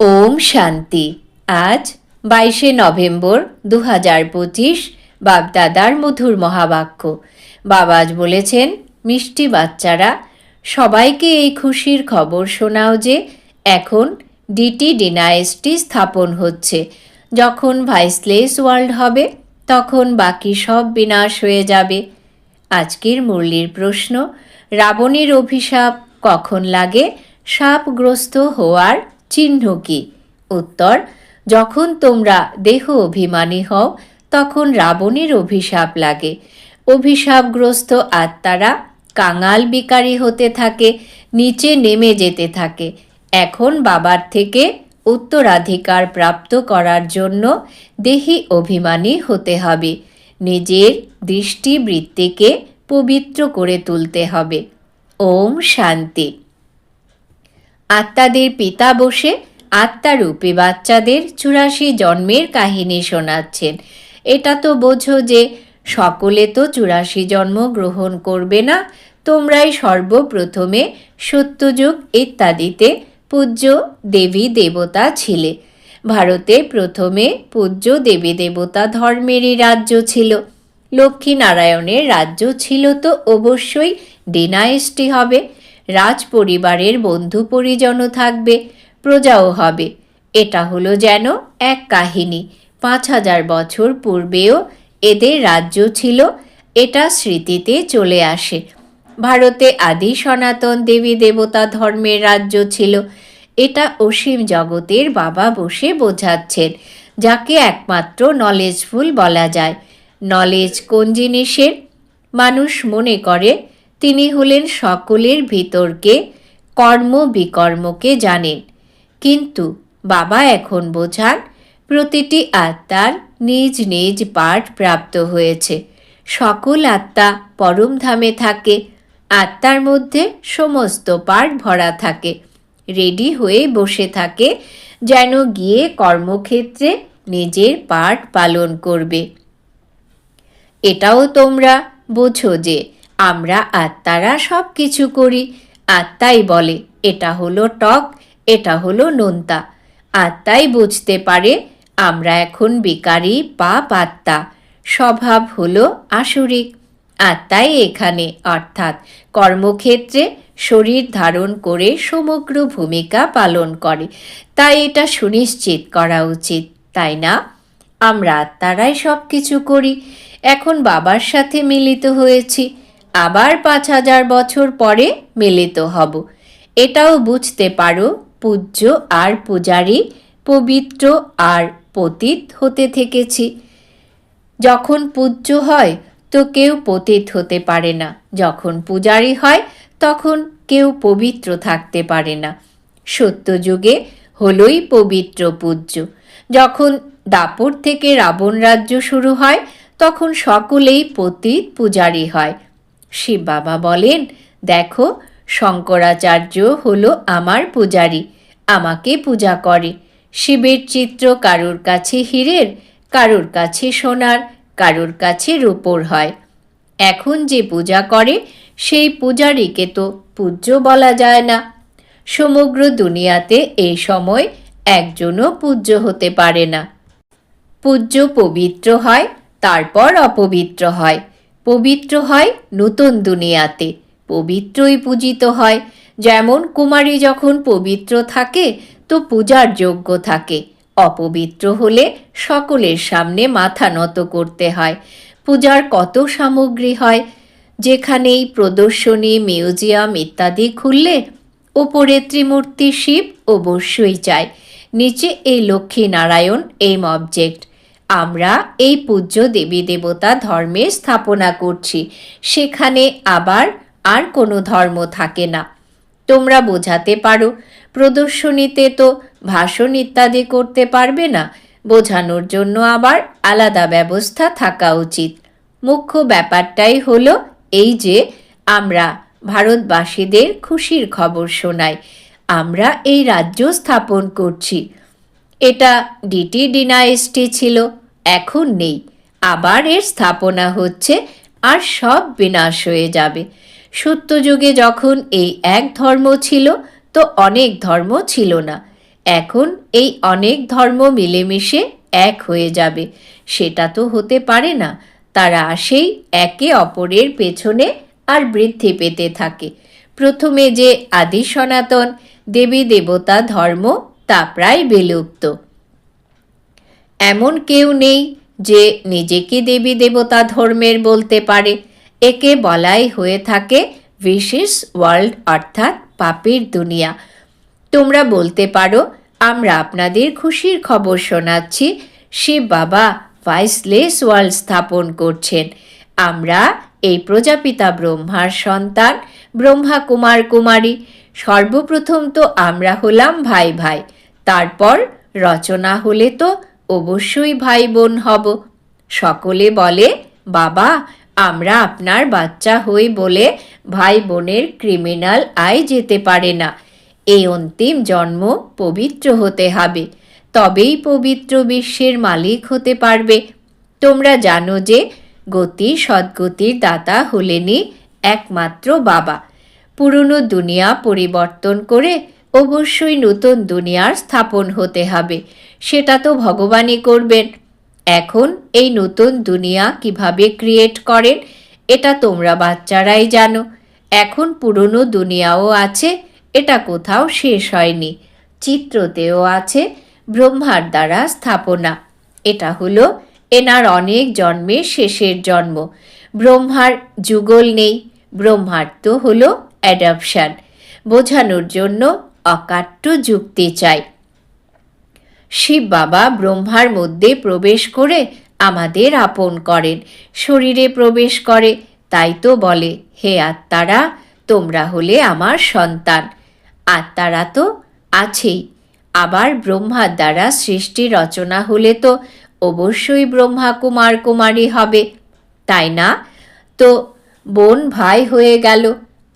ওম শান্তি। আজ বাইশে নভেম্বর দু হাজার পঁচিশ বাপদাদার মধুর মহাবাক্য। বাবাজ বলেছেন, মিষ্টি বাচ্চারা, সবাইকে এই খুশির খবর শোনাও যে এখন ডিটি ডিনাইএসটি স্থাপন হচ্ছে। যখন ভাইসলেস ওয়ার্ল্ড হবে, তখন বাকি সব বিনাশ হয়ে যাবে। আজকের মুরলির প্রশ্ন, রাবণের অভিশাপ কখন লাগে? সাপগ্রস্ত হওয়ার চিহ্ন কি উত্তর, যখন তোমরা দেহ অভিমানী হও, তখন রাবণের অভিশাপ লাগে। অভিশাপগ্রস্ত আত্মারা কাঙাল বিকারী হতে থাকে, নিচে নেমে যেতে থাকে। এখন বাবার থেকে উত্তরাধিকার প্রাপ্ত করার জন্য দেহি অভিমানী হতে হবে। নিজের দৃষ্টিবৃত্তিকে পবিত্র করে তুলতে হবে। ওম শান্তি। আত্মাদের পিতা বসে আত্মারূপী বাচ্চাদের চুরাশি জন্মের কাহিনী শোনাচ্ছেন। এটা তো বোঝো যে সকলে তো চুরাশি জন্ম গ্রহণ করবে না, তোমরাই সর্বপ্রথমে সত্যযুগ ইত্যাদিতে পূজ্য দেবী দেবতা ছিলে। ভারতে প্রথমে পূজ্য দেবী দেবতা ধর্মেরই রাজ্য ছিল। লক্ষ্মীনারায়ণের রাজ্য ছিল তো অবশ্যই ডিনাইস্টি হবে। রাজ পরিবারের বন্ধু পরিজনও থাকবে, প্রজাও হবে। এটা হলো যেন এক কাহিনী। পাঁচ হাজার বছর পূর্বেও এদের রাজ্য ছিল, এটা স্মৃতিতে চলে আসে। ভারতে আদি সনাতন দেবী দেবতা ধর্মের রাজ্য ছিল। এটা অসীম জগতের বাবা বসে বোঝাচ্ছেন, যাকে একমাত্র নলেজফুল বলা যায়। নলেজ কোন জিনিসের? মানুষ মনে করে তিনি হলেন সকলের ভিতরকে কর্ম বিকর্মকে জানেন। কিন্তু বাবা এখন বোঝান, প্রতিটি আত্মার নিজ নিজ পাঠ প্রাপ্ত হয়েছে। সকল আত্মা পরমধামে থাকে, আত্মার মধ্যে সমস্ত পাঠ ভরা থাকে, রেডি হয়ে বসে থাকে, যেন গিয়ে কর্মক্ষেত্রে নিজের পাঠ পালন করবে। এটাও তোমরা বোঝো যে আমরা আত্মারা সব কিছু করি। আত্মাই বলে, এটা হলো টক, এটা হলো নোনতা। আত্মাই বুঝতে পারে, আমরা এখন বিকারী পাপ আত্মা স্বভাব হলো আসরিক। আত্মাই এখানে, অর্থাৎ কর্মক্ষেত্রে, শরীর ধারণ করে সমগ্র ভূমিকা পালন করে। তাই এটা সুনিশ্চিত করা উচিত, তাই না? আমরা আত্মারাই সব কিছু করি। এখন বাবার সাথে মিলিত হয়েছি। আবার পাঁচ হাজার বছর পরে মিলিত হব। এটাও বুঝতে পারো, পূজ্য আর পূজারী পবিত্র আর পতিত হতে থেকেছি। যখন পূজ্য হয়, তো কেউ পতিত হতে পারে না। যখন পূজারী হয়, তখন কেউ পবিত্র থাকতে পারে না। সত্যযুগে হলোই পবিত্র পূজ্য। যখন দাপর থেকে রাবণ রাজ্য শুরু হয়, তখন সকলেই পতিত পূজারী হয়। শিব বাবা বলেন, দেখো, শঙ্করাচার্য হলো আমার পূজারী, আমাকে পূজা করে। শিবের চিত্র কারুর কাছে হীরের, কারুর কাছে সোনার, কারুর কাছে রূপোর হয়। এখন যে পূজা করে, সেই পূজারীকে তো পূজ্য বলা যায় না। সমগ্র দুনিয়াতে এই সময় একজনও পূজ্য হতে পারে না। পূজ্য পবিত্র হয়, তারপর অপবিত্র হয়। পবিত্র হয় নতুন দুনিয়াতে। পবিত্রই পূজিত হয়। যেমন কুমারী যখন পবিত্র থাকে, তো পূজার যোগ্য থাকে। অপবিত্র হলে সকলের সামনে মাথা নত করতে হয়। পূজার কত সামগ্রী হয়? যেখানেই প্রদর্শনী, মিউজিয়াম ইত্যাদি খুললে ওপরে ত্রিমূর্তি শিব অবশ্যই চায় নিচে এই লক্ষ্মী নারায়ণ এইম অবজেক্ট আমরা এই পূজ্য দেবী দেবতা ধর্মের স্থাপনা করছি। সেখানে আবার আর কোনো ধর্ম থাকে না। তোমরা বোঝাতে পারো, প্রদর্শনীতে তো ভাষণ ইত্যাদি করতে পারবে না। বোঝানোর জন্য আবার আলাদা ব্যবস্থা থাকা উচিত। মুখ্য ব্যাপারটাই হলো এই যে, আমরা ভারতবাসীদের খুশির খবর শোনাই। আমরা এই রাজ্য স্থাপন করছি। এটা ডিটি ডিনাইস্টি ছিল, এখন নেই। আবার এর স্থাপনা হচ্ছে আর সব বিনাশ হয়ে যাবে। সত্যযুগে যখন এই এক ধর্ম ছিল, তো অনেক ধর্ম ছিল না। এখন এই অনেক ধর্ম মিলেমিশে এক হয়ে যাবে। সেটা তো হতে পারে না। তারা আসেই একে অপরের পেছনে আর বৃদ্ধি পেতে থাকে। প্রথমে যে আদি সনাতন দেবী দেবতা ধর্ম তা প্রায় বিলুপ্ত। এমন কেউ নেই যে নিজেকে দেবী দেবতা ধর্মের বলতে পারে। একে বলাই হয়ে থাকে বিশেষ ওয়ার্ল্ড, অর্থাৎ পাপের দুনিয়া। তোমরা বলতে পারো, আমরা আপনাদের খুশির খবর শোনাচ্ছি, শিব বাবা ভাইসলেস ওয়ার্ল্ড স্থাপন করছেন। আমরা এই প্রজাপিতা ব্রহ্মার সন্তান ব্রহ্মা কুমার কুমারী। সর্বপ্রথম তো আমরা হলাম ভাই ভাই, তারপর রচনা হলে তো অবশ্যই ভাই বোন হব। সকলে বলে, বাবা, আমরা আপনার বাচ্চা হই বলে ভাই বোনের ক্রিমিনাল আয় যেতে পারে না। এই অন্তিম জন্ম পবিত্র হতে হবে। তবেই পবিত্র বিশ্বের মালিক হতে পারবে। তোমরা জানো যে গতি সদ্গতির দাতা হলেনই একমাত্র বাবা। পুরনো দুনিয়া পরিবর্তন করে অবশ্যই নতুন দুনিয়ার স্থাপন হতে হবে। সেটা তো ভগবানই করবেন। এখন এই নতুন দুনিয়া কীভাবে ক্রিয়েট করেন, এটা তোমরা বাচ্চারাই জানো। এখন পুরনো দুনিয়াও আছে, এটা কোথাও শেষ হয়নি। চিত্রতেও আছে ব্রহ্মার দ্বারা স্থাপনা। এটা হলো এনার অনেক জন্মের শেষের জন্ম। ব্রহ্মার যুগল নেই, ব্রহ্মার তো হলো অ্যাডাপশান, বোঝানোর জন্য অকাট্য যুক্তি চাই। শিব বাবা ব্রহ্মার মধ্যে প্রবেশ করে আমাদের আপন করেন, শরীরে প্রবেশ করে। তাই তো বলে, হে আত্মারা, তোমরা হলে আমার সন্তান। আত্মারা তো আছেই। আবার ব্রহ্মার দ্বারা সৃষ্টি রচনা হলে তো অবশ্যই ব্রহ্মা কুমার কুমারী হবে। তাই না? তো বোন ভাই হয়ে গেল।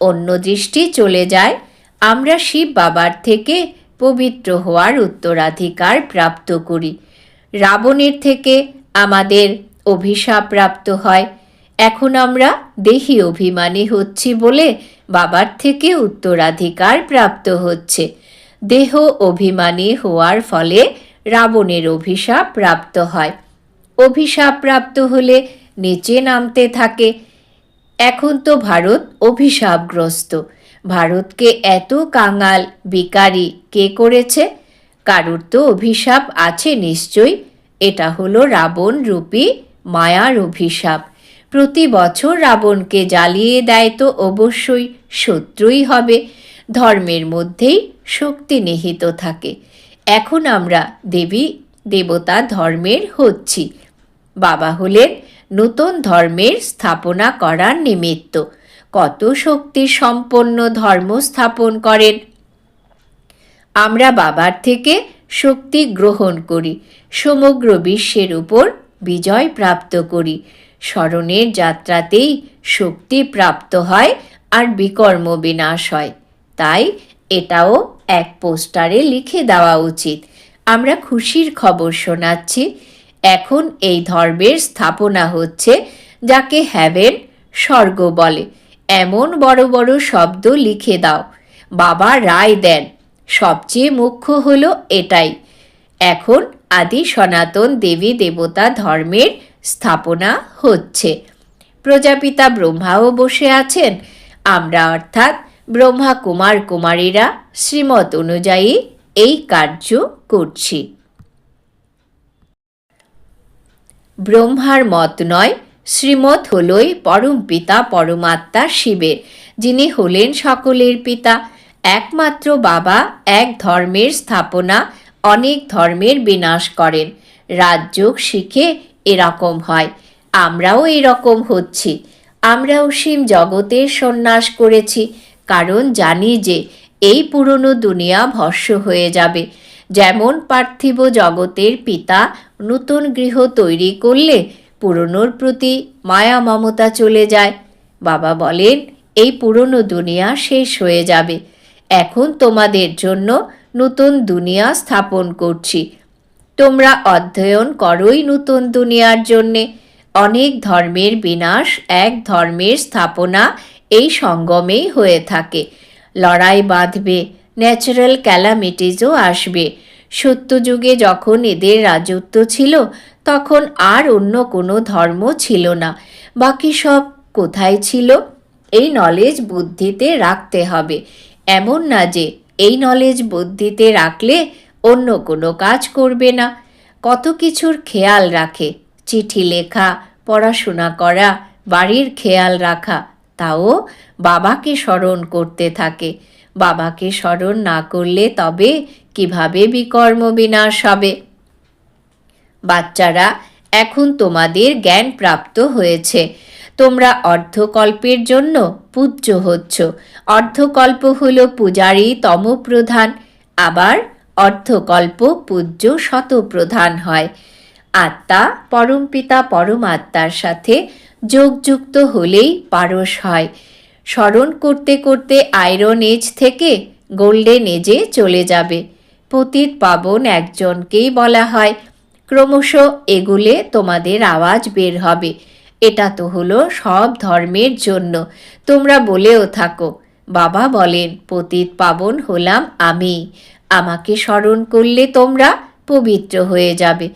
অন্য দৃষ্টি চলে যায়। আমরা শিব বাবার থেকে পবিত্র হওয়ার উত্তরাধিকার প্রাপ্ত করি। রাবণের থেকে আমাদের অভিশাপ প্রাপ্ত হয়। এখন আমরা দেহি অভিমানী হচ্ছি বলে বাবার থেকে উত্তরাধিকার প্রাপ্ত হচ্ছে। দেহ অভিমানী হওয়ার ফলে রাবণের অভিশাপ প্রাপ্ত হয়। অভিশাপ প্রাপ্ত হলে নিচে নামতে থাকে। এখন তো ভারত অভিশাপগ্রস্ত। ভারতকে এত কাঙাল বিকারি কে করেছে? কারুর তো অভিশাপ আছে নিশ্চয়ই। এটা হলো রাবণ রূপী মায়ার অভিশাপ। প্রতি বছর রাবণকে জ্বালিয়ে দেয় তো অবশ্যই, শত্রুই হবে। ধর্মের মধ্যেই শক্তি নিহিত থাকে। এখন আমরা দেবী, দেবতা ধর্মের হচ্ছি। বাবা হলেন নতুন ধর্মের স্থাপনা করার নিমিত্ত। কত শক্তি সম্পন্ন ধর্ম স্থাপন করেন। আমরা বাবার থেকে শক্তি গ্রহণ করি, সমগ্র বিশ্বের উপর বিজয় প্রাপ্ত করি। স্মরণের যাত্রাতেই শক্তি প্রাপ্ত হয় আর বিকর্ম বিনাশ হয়। তাই এটাও এক পোস্টারে লিখে দেওয়া উচিত। আমরা খুশির খবর শোনাচ্ছি। এখন এই ধর্মের স্থাপনা হচ্ছে, যাকে হ্যাভেন স্বর্গ বলে। এমন বড় বড় শব্দ লিখে দাও। বাবা রায় দেন। সবচেয়ে মুখ্য হলো এটাই। এখন আদি সনাতন দেবী দেবতা ধর্মের স্থাপনা হচ্ছে। প্রজাপিতা ব্রহ্মাও বসে আছেন। আমরা অর্থাৎ ব্রহ্মা কুমার কুমারীরা শ্রীমত অনুযায়ী এই কার্য করছি। ব্রহ্মার মত নয় শ্রীমত হলই পরম পিতা, পরমাত্মা শিবের, যিনি হলেন সকলের পিতা। একমাত্র বাবা, এক ধর্মের স্থাপনা, অনেক ধর্মের বিনাশ করেন। রাজযোগ শিখে এরকম হয়। আমরাও এরকম হচ্ছি। আমরা অসীম জগতের সন্ন্যাস করেছি। কারণ জানি যে এই পুরনো দুনিয়া ভস্য হয়ে যাবে। যেমন পার্থিব জগতের পিতা নতুন গৃহ তৈরি করলে পুরনোর প্রতি মায়া মমতা চলে যায়। বাবা বলেন, এই পুরনো দুনিয়া শেষ হয়ে যাবে। এখন তোমাদের জন্য নতুন দুনিয়া স্থাপন করছি। তোমরা অধ্যয়ন করোই নতুন দুনিয়ার জন্যে। অনেক ধর্মের বিনাশ এক ধর্মের স্থাপনা এই সঙ্গমেই হয়ে থাকে। লড়াই বাঁধবে ন্যাচারাল ক্যালামিটিসও আসবে। সত্যযুগে যখন এদের রাজত্ব ছিল, তখন আর অন্য কোনো ধর্ম ছিল না। বাকি সব কোথায় ছিল? এই নলেজ বুদ্ধিতে রাখতে হবে। এমন না যে এই নলেজ বুদ্ধিতে রাখলে অন্য কোনো কাজ করবে না। কত কিছুর খেয়াল রাখে। চিঠি লেখা, পড়াশোনা করা, বাড়ির খেয়াল রাখা, তাও বাবাকে স্মরণ করতে থাকে। বাবাকে স্মরণ না করলে তবে কীভাবে বিকর্ম বিনাশ হবে? বাচ্চারা, এখন তোমাদের জ্ঞান প্রাপ্ত হয়েছে। তোমরা অর্ধকল্পের জন্য পূজ্য হচ্ছ। অর্ধকল্প হল পূজারী তমপ্রধান, আবার অর্ধকল্প পূজ্য শতপ্রধান হয়। আত্মা পরমপিতা পরমাত্মার সাথে যোগযুক্ত হলেই পারস হয়। স্মরণ করতে করতে আয়রন এজ থেকে গোল্ডেন এজে চলে যাবে। পতিত পাবন একজনকেই বলা হয়। ক্রমশ এগুলে তোমাদের আওয়াজ বের হবে। এটা তো হলো সব ধর্মের জন্য। তোমরা বলেও থাকো। বাবা বলেন, পতিত পাবন হলাম আমি। আমাকে স্মরণ করলে তোমরা পবিত্র হয়ে যাবে।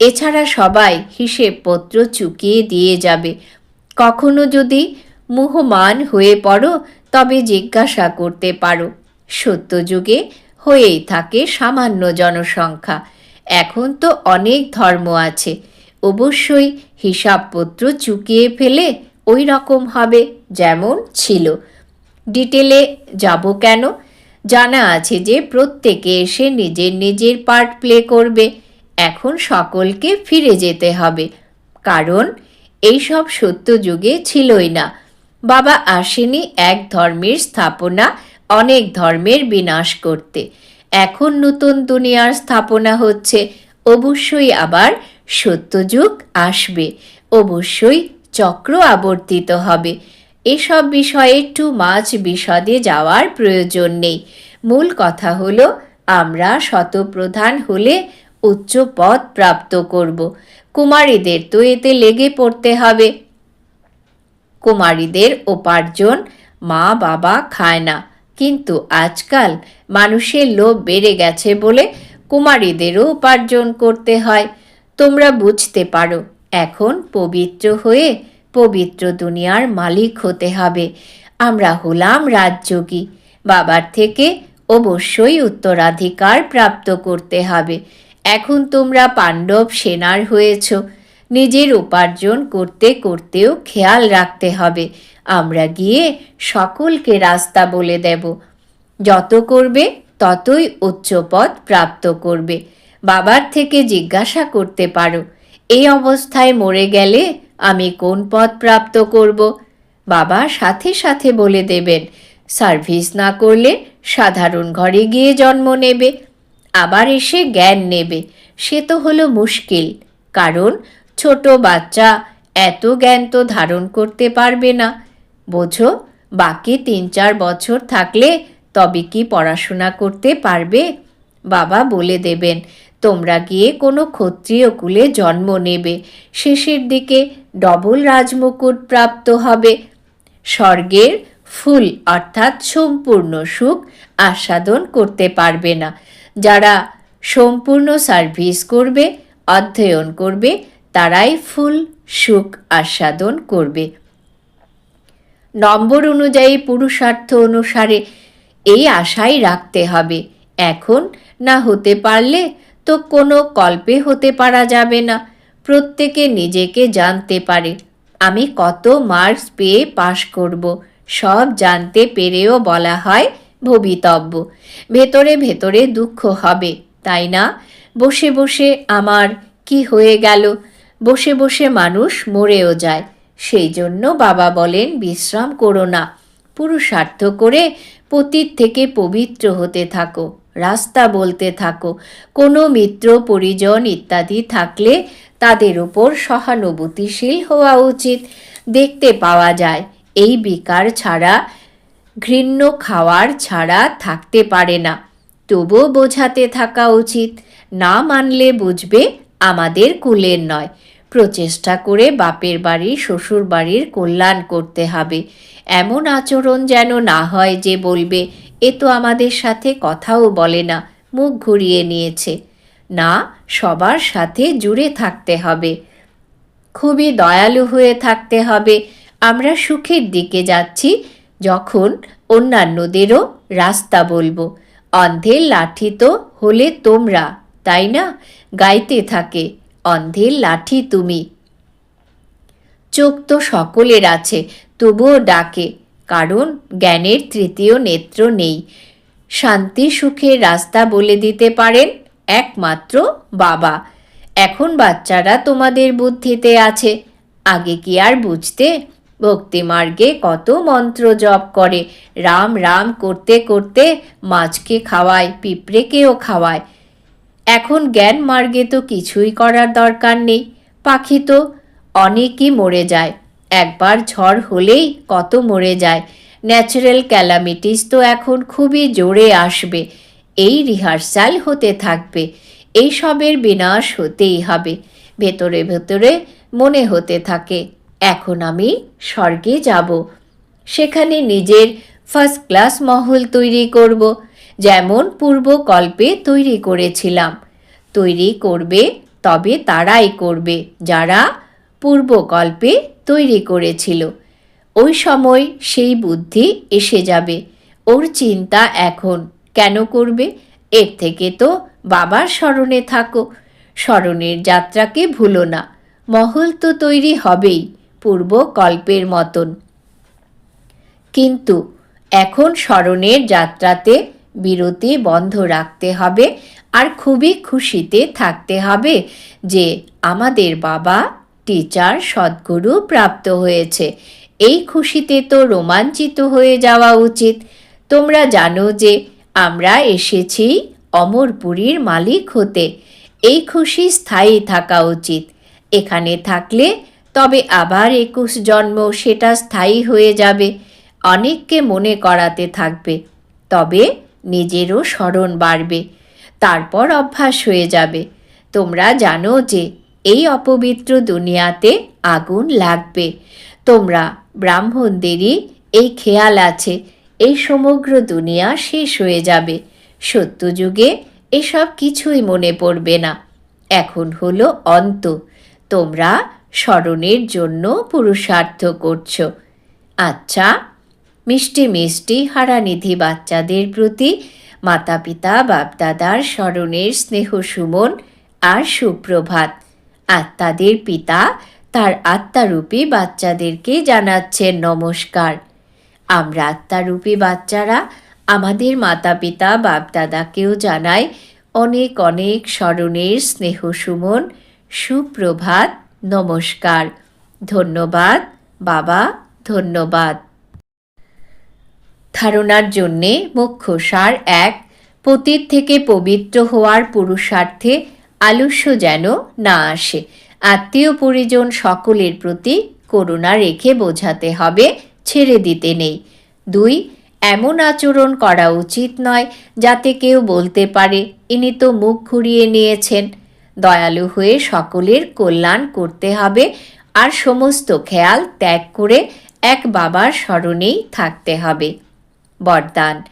এছাড়া সবাই হিসেবপত্র চুকিয়ে দিয়ে যাবে। কখনো যদি মুহমান হয়ে পড়ো, তবে জিজ্ঞাসা করতে পারো। সত্যযুগে হয়েই থাকে সামান্য জনসংখ্যা। এখন তো অনেক ধর্ম আছে। অবশ্যই হিসাবপত্র চুকিয়ে ফেলে ওই রকম হবে যেমন ছিল। ডিটেলে যাব কেন? জানা আছে যে প্রত্যেকে এসে নিজের নিজের পার্ট প্লে করবে। এখন সকলকে ফিরে যেতে হবে। কারণ এইসব সত্য যুগে ছিলই না। বাবা আসেনি এক ধর্মের স্থাপনা, অনেক ধর্মের বিনাশ করতে। এখন নতুন দুনিয়ার স্থাপনা হচ্ছে, অবশ্যই আবার সত্যযুগ আসবে, অবশ্যই চক্র আবর্তিত হবে। এসব বিষয়ে টু মাছ বিশদে যাওয়ার প্রয়োজন নেই। মূল কথা হলো, আমরা শতপ্রধান হলে উচ্চ পদ প্রাপ্ত করব। কুমারীদের তো এতে লেগে পড়তে হবে। কুমারীদের উপার্জন মা বাবা খায় না। কিন্তু আজকাল মানুষের লোভ বেড়ে গেছে বলে কুমারীদেরও উপার্জন করতে হয়। তোমরা বুঝতে পারো, এখন পবিত্র হয়ে পবিত্র দুনিয়ার মালিক হতে হবে। আমরা হলাম রাজযোগী। বাবার থেকে অবশ্যই উত্তরাধিকার প্রাপ্ত করতে হবে। এখন তোমরা পাণ্ডব সেনার হয়েছ। নিজের উপার্জন করতে করতেও খেয়াল রাখতে হবে। আমরা গিয়ে সকলকে রাস্তা বলে দেব। যত করবে, ততই উচ্চপদ প্রাপ্ত করবে। বাবার থেকে জিজ্ঞাসা করতে পারো, এই অবস্থায় মরে গেলে আমি কোন পদ প্রাপ্ত করব? বাবা সাথে সাথে বলে দেবেন, সার্ভিস না করলে সাধারণ ঘরে গিয়ে জন্ম নেবে। আবার এসে জ্ঞান নেবে। সে তো হলো মুশকিল। কারণ ছোট বাচ্চা এত জ্ঞান তো ধারণ করতে পারবে না। বোঝো, বাকি তিন চার বছর থাকলে তবে কি পড়াশোনা করতে পারবে? বাবা বলে দেবেন, তোমরা গিয়ে কোনো ক্ষত্রিয় কুলে জন্ম নেবে। শেষের দিকে ডবল রাজমুকুট প্রাপ্ত হবে। স্বর্গের ফুল অর্থাৎ সম্পূর্ণ সুখ আস্বাদন করতে পারবে না। যারা সম্পূর্ণ সার্ভিস করবে, অধ্যয়ন করবে তারাই ফুল সুখ আস্বাদন করবে। নম্বর অনুযায়ী পুরুষার্থ অনুসারে এই আশাই রাখতে হবে। এখন না হতে পারলে তো কোনো কল্পে হতে পারা যাবে না। প্রত্যেকে নিজেকে জানতে পারে। আমি কত মার্কস পেয়ে পাশ করব, সব জানতে পেরেও বলা হয় ভবিতব্য। ভেতরে ভেতরে দুঃখ হবে, তাই না? বসে বসে আমার কি হয়ে গেল? বসে বসে মানুষ মরেও যায়। সেই জন্য বাবা বলেন, বিশ্রাম করো না। পুরুষার্থ করে পতীত থেকে পবিত্র হতে থাকো, রাস্তা বলতে থাকো। কোনো মিত্র, পরিজন ইত্যাদি থাকলে তাদের উপর সহানুভূতিশীল হওয়া উচিত। দেখতে পাওয়া যায়, এই বিকার ছাড়া, ঘৃণ্য খাওয়ার ছাড়া থাকতে পারে না। তবুও বোঝাতে থাকা উচিত, না মানলে বুঝবে আমাদের কুলের নয়। প্রচেষ্টা করে বাপের বাড়ি, শ্বশুর বাড়ির কল্যাণ করতে হবে। এমন আচরণ যেন না হয় যে বলবে, এ তো আমাদের সাথে কথাও বলে না, মুখ ঘুরিয়ে নিয়েছে। না, সবার সাথে জুড়ে থাকতে হবে। খুবই দয়ালু হয়ে থাকতে হবে। আমরা সুখের দিকে যাচ্ছি যখন অন্যান্যদেরও রাস্তা বলব। অন্ধের লাঠি তো হলে তোমরা, তাই না? গাইতে থাকে। অন্ধের লাঠি তুমি। চোখ তো সকলের আছে, তবুও ডাকে, কারণ জ্ঞানের তৃতীয় নেত্র নেই। শান্তি সুখের রাস্তা বলে দিতে পারেন একমাত্র বাবা। এখন বাচ্চারা তোমাদের বুদ্ধিতে আছে, আগে কি আর বুঝতে? ভক্তিমার্গে কত মন্ত্র জপ করে, রাম রাম করতে করতে মাছকে খাওয়ায়, পিঁপড়েকেও খাওয়ায়। এখন জ্ঞান মার্গে তো কিছুই করার দরকার নেই। পাখি তো অনেকই মরে যায়। একবার ঝড় হলেই কত মরে যায়। ন্যাচারাল ক্যালামিটিস তো এখন খুবই জোরে আসবে। এই রিহার্সাল হতে থাকবে। এই সবের বিনাশ হতেই হবে। ভেতরে ভেতরে মনে হতে থাকে, এখন আমি স্বর্গে যাব। সেখানে নিজের ফার্স্ট ক্লাস মহল তৈরি করব। যেমন পূর্বকল্পে তৈরি করেছিলাম। তৈরি করবে, তবে তারাই করবে, যারা পূর্বকল্পে তৈরি করেছিল। ওই সময় সেই বুদ্ধি এসে যাবে। ওর চিন্তা এখন কেন করবে? এর থেকে তো বাবার স্মরণে থাকো। স্মরণের যাত্রাকে ভুলো না। মহল তো তৈরি হবেই, পূর্বকল্পের মতন। কিন্তু এখন স্মরণের যাত্রাতে বিরতি বন্ধ রাখতে হবে আর খুবই খুশিতে থাকতে হবে যে আমাদের বাবা টিচার সদ্গুরু প্রাপ্ত হয়েছে। এই খুশিতে তো রোমাঞ্চিত হয়ে যাওয়া উচিত। তোমরা জানো যে আমরা এসেছি অমরপুরীর মালিক হতে। এই খুশি স্থায়ী থাকা উচিত। এখানে থাকলে তবে আবার একুশ জন্ম সেটা স্থায়ী হয়ে যাবে। অনেককে মনে করাতে থাকবে। তবে নিজেরও স্মরণ বাড়বে। তারপর অভ্যাস হয়ে যাবে। তোমরা জানো যে এই অপবিত্র দুনিয়াতে আগুন লাগবে। তোমরা ব্রাহ্মণদেরই এই খেয়াল আছে, এই সমগ্র দুনিয়া শেষ হয়ে যাবে। সত্যযুগে এসব কিছুই মনে পড়বে না। এখন হলো অন্ত। তোমরা স্মরণের জন্য পুরুষার্থ করছ। আচ্ছা মিষ্টি মিষ্টি হারানিধি বাচ্চাদের প্রতি মাতা পিতা বাপদাদার স্মরণের স্নেহ সুমন আর সুপ্রভাত। আত্মাদের পিতা তার আত্মারূপী বাচ্চাদেরকে জানাচ্ছেন নমস্কার। আমরা আত্মারূপী বাচ্চারা আমাদের মাতা পিতা বাপদাদাকেও জানাই অনেক অনেক স্মরণের স্নেহ সুমন, সুপ্রভাত, নমস্কার। ধন্যবাদ, বাবা, ধন্যবাদ। ধারণার জন্যে মুখ্য সার এক, পতীত থেকে পবিত্র হওয়ার পুরুষার্থে আলস্য যেন না আসে। আত্মীয় পরিজন সকলের প্রতি করুণা রেখে বোঝাতে হবে, ছেড়ে দিতে নেই। দুই, এমন আচরণ করা উচিত নয় যাতে কেউ বলতে পারে, ইনি তো মুখ ঘুরিয়ে নিয়েছেন। দয়ালু হয়ে সকলের কল্যাণ করতে হবে আর সমস্ত খেয়াল ত্যাগ করে এক বাবার স্মরণেই থাকতে হবে। বরদান।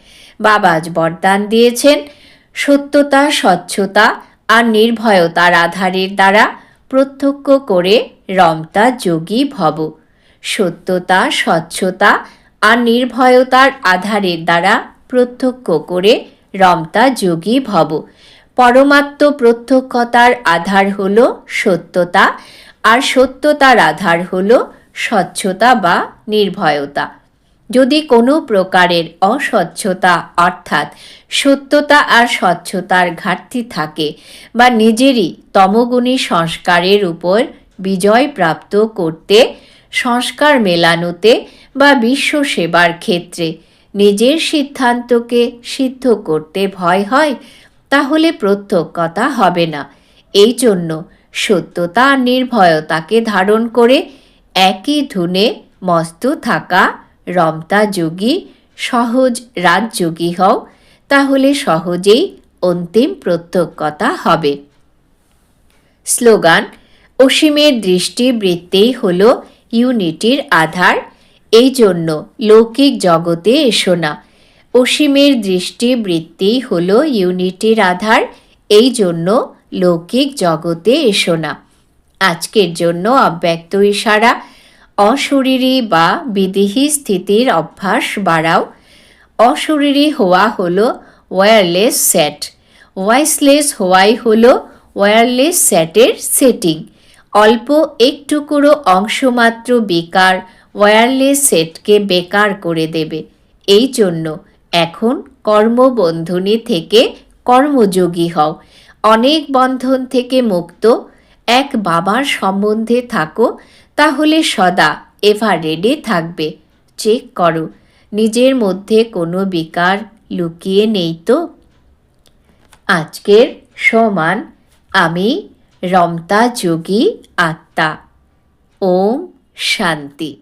বাবা আজ বরদান দিয়েছেন। সত্যতা, স্বচ্ছতা আর নির্ভয়তার আধারের দ্বারা প্রত্যক্ষ করে রমতা যোগী ভব। সত্যতা, স্বচ্ছতা আর নির্ভয়তার আধারের দ্বারা প্রত্যক্ষ করে রমতা যোগী ভব। পরমাত্ম প্রত্যক্ষতার আধার হল সত্যতা আর সত্যতার আধার হল স্বচ্ছতা বা নির্ভয়তা। যদি কোনো প্রকারের অস্বচ্ছতা, অর্থাৎ সত্যতা আর স্বচ্ছতার ঘাটতি থাকে বা নিজেরই তমগুণী সংস্কারের উপর বিজয় প্রাপ্ত করতে, সংস্কার মেলানোতে বা বিশ্ব সেবার ক্ষেত্রে নিজের সিদ্ধান্তকে সিদ্ধ করতে ভয় হয়, তাহলে প্রত্যক্ষতা হবে না। এই জন্য সত্যতা আর নির্ভয়তাকে ধারণ করে একই ধুনে মস্ত থাকা রমতা যোগী, সহজ রাজযোগী হও, তাহলে সহজেই অন্তিম প্রত্যক্ষতা হবে। স্লোগান, অসীমের দৃষ্টিবৃত্তেই হল ইউনিটির আধার, এই জন্য লৌকিক জগতে এসো না। অসীমের দৃষ্টি বৃত্তি হল ইউনিটির আধার, এই জন্য লৌকিক জগতে এসো না। আজকের জন্য অব্যক্ত ইশারা অশরীরী বা বিদেহী স্থিতির অভ্যাস বাড়াও। অশরীরী হওয়া হলো ওয়্যারলেস সেট ভয়েসলেস হওয়াই হলো ওয়্যারলেস সেটের সেটিং অল্প একটুকুরো অংশমাত্র বেকার ওয়্যারলেস সেটকে বেকার করে দেবে। এই জন্য এখন কর্মবন্ধনী থেকে কর্মযোগী হও। অনেক বন্ধন থেকে মুক্ত। এক বাবার সম্বন্ধে থাকো, তাহলে সদা এভারেডে থাকবে। চেক করো, নিজের মধ্যে কোনো বিকার লুকিয়ে নেই তো? আজকের সমান, আমি রমতা যোগী আত্মা। ওম শান্তি।